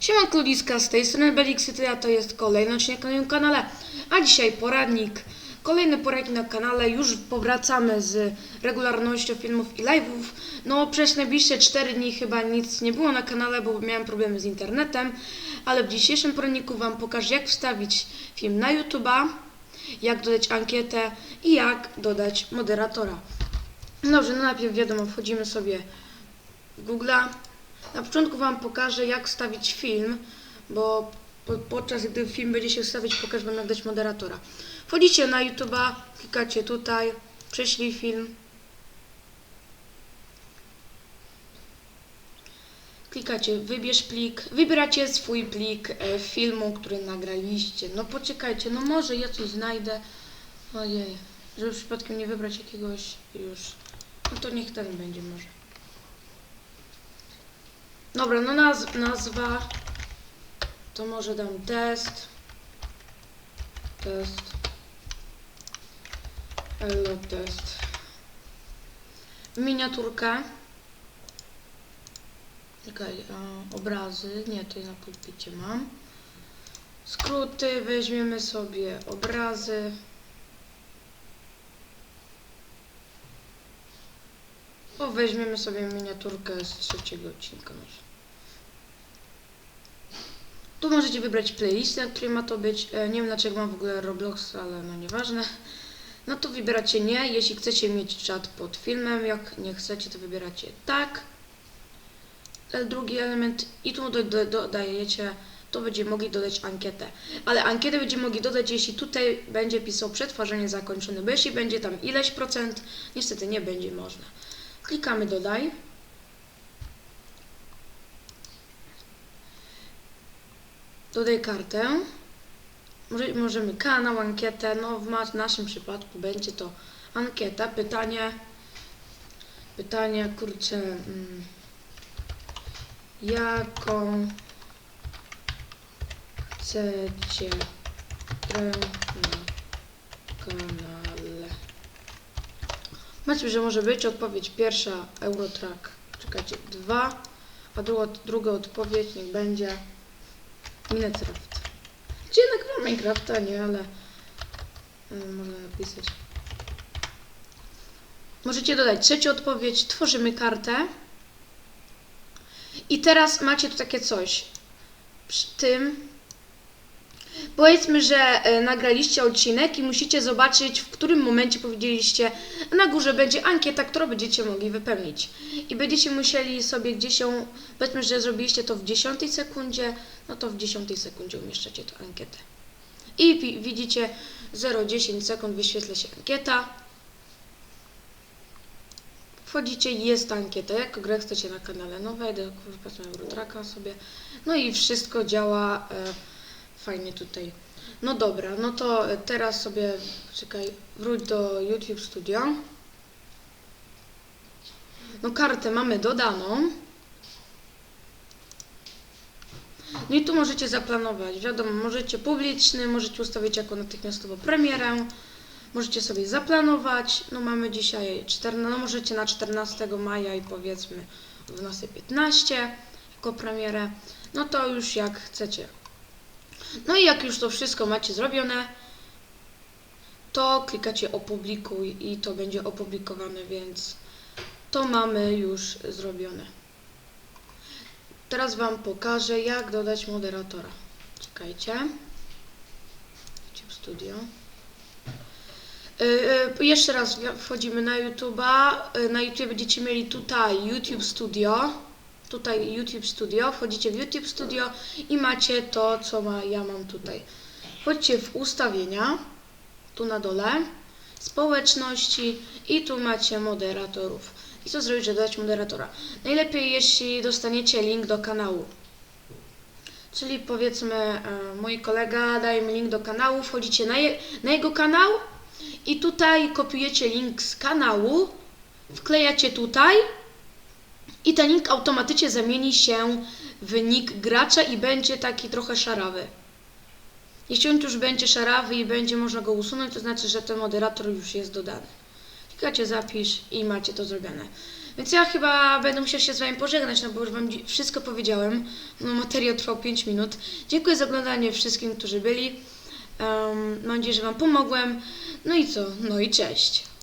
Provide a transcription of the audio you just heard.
Siema Kludiska, z tej strony Belixity, a to jest kolejny odcinek na moim kanale. A dzisiaj poradnik, kolejny poradnik na kanale. Już powracamy z regularnością filmów i live'ów. No przez najbliższe 4 dni chyba nic nie było na kanale, bo miałem problemy z internetem. Ale w dzisiejszym poradniku Wam pokażę jak wstawić film na YouTube'a, jak dodać ankietę i jak dodać moderatora. Dobrze, no najpierw wiadomo, wchodzimy sobie w Google'a. Na początku Wam pokażę, jak wstawić film, bo po, podczas gdy film będzie się wstawić, pokażę Wam, jak dać moderatora. Wchodzicie na YouTube'a, klikacie tutaj, prześlij film. Klikacie wybierz plik, wybieracie swój plik e, filmu, który nagraliście. No poczekajcie, no może ja coś znajdę. Ojej, żeby przypadkiem nie wybrać jakiegoś już. No to niech ten będzie może. Dobra, no naz nazwa. To może dam test. Test. Hello test. Miniaturkę. Czekaj, obrazy. Nie, to na pulpicie mam. Skróty. Weźmiemy sobie obrazy. O, weźmiemy sobie miniaturkę z trzeciego odcinka. może. Tu możecie wybrać playlistę, na której ma to być. E, nie wiem dlaczego mam w ogóle Roblox, ale no nieważne. No to wybieracie nie, jeśli chcecie mieć czat pod filmem, jak nie chcecie, to wybieracie tak. E, Drugi element i tu do, do, dodajecie, to będziemy mogli dodać ankietę. Ale ankietę będziemy mogli dodać, jeśli tutaj będzie pisał przetwarzanie zakończone, bo jeśli będzie tam ileś procent, niestety nie będzie można. Klikamy dodaj. Dodaj kartę. Może, możemy kanał, ankietę. No w naszym przypadku będzie to ankieta. Pytanie. Pytanie, kurczę. Mm, jaką chcecie grę na kanale? Macie, że może być odpowiedź pierwsza Eurotrack. Czekajcie, dwa, a druga, druga odpowiedź niech będzie Minecraft. Gdzie nagrywam Minecrafta, nie, ale y, można napisać. Możecie dodać trzecią odpowiedź, tworzymy kartę. I teraz macie tu takie coś. Przy tym Powiedzmy, że e, nagraliście odcinek i musicie zobaczyć, w którym momencie powiedzieliście, na górze będzie ankieta, którą będziecie mogli wypełnić. I będziecie musieli sobie gdzieś ją, powiedzmy, że zrobiliście to w 10 sekundzie, no to w 10 sekundzie umieszczacie tę ankietę. I wi- widzicie 0,10 sekund wyświetla się ankieta. Wchodzicie jest ta ankieta, jaką grę chcecie na kanale. No wejdę, powiedzmy, Eurotracka sobie. No i wszystko działa e, fajnie tutaj. No dobra, no to teraz sobie, czekaj, wróć do YouTube Studio. No kartę mamy dodaną. No i tu możecie zaplanować, wiadomo, możecie publiczny, możecie ustawić jako natychmiastową premierę. Możecie sobie zaplanować, no mamy dzisiaj 14, no możecie na 14 maja i powiedzmy o 12.15 jako premierę. No to już jak chcecie. No i jak już to wszystko macie zrobione, to klikacie opublikuj i to będzie opublikowane, więc to mamy już zrobione. Teraz Wam pokażę, jak dodać moderatora. Czekajcie. YouTube Studio. Yy, jeszcze raz wchodzimy na YouTube'a. Yy, na YouTube będziecie mieli tutaj YouTube Studio. Tutaj YouTube Studio. Wchodzicie w YouTube Studio i macie to, co ma, ja mam tutaj. Wchodźcie w ustawienia. Tu na dole. Społeczności i tu macie moderatorów. I co zrobić, żeby dodać moderatora? Najlepiej, jeśli dostaniecie link do kanału. Czyli powiedzmy, e, mój kolega daje mi link do kanału, wchodzicie na, je, na jego kanał i tutaj kopiujecie link z kanału, wklejacie tutaj i ten link automatycznie zamieni się w nick gracza i będzie taki trochę szarawy. Jeśli on już będzie szarawy i będzie można go usunąć, to znaczy, że ten moderator już jest dodany. Klikacie zapisz i macie to zrobione. Więc ja chyba będę musiał się z Wami pożegnać, no bo już Wam wszystko powiedziałem. No, materiał trwał 5 minut. Dziękuję za oglądanie wszystkim, którzy byli. Um, mam nadzieję, że Wam pomogłem. No i co? No i cześć.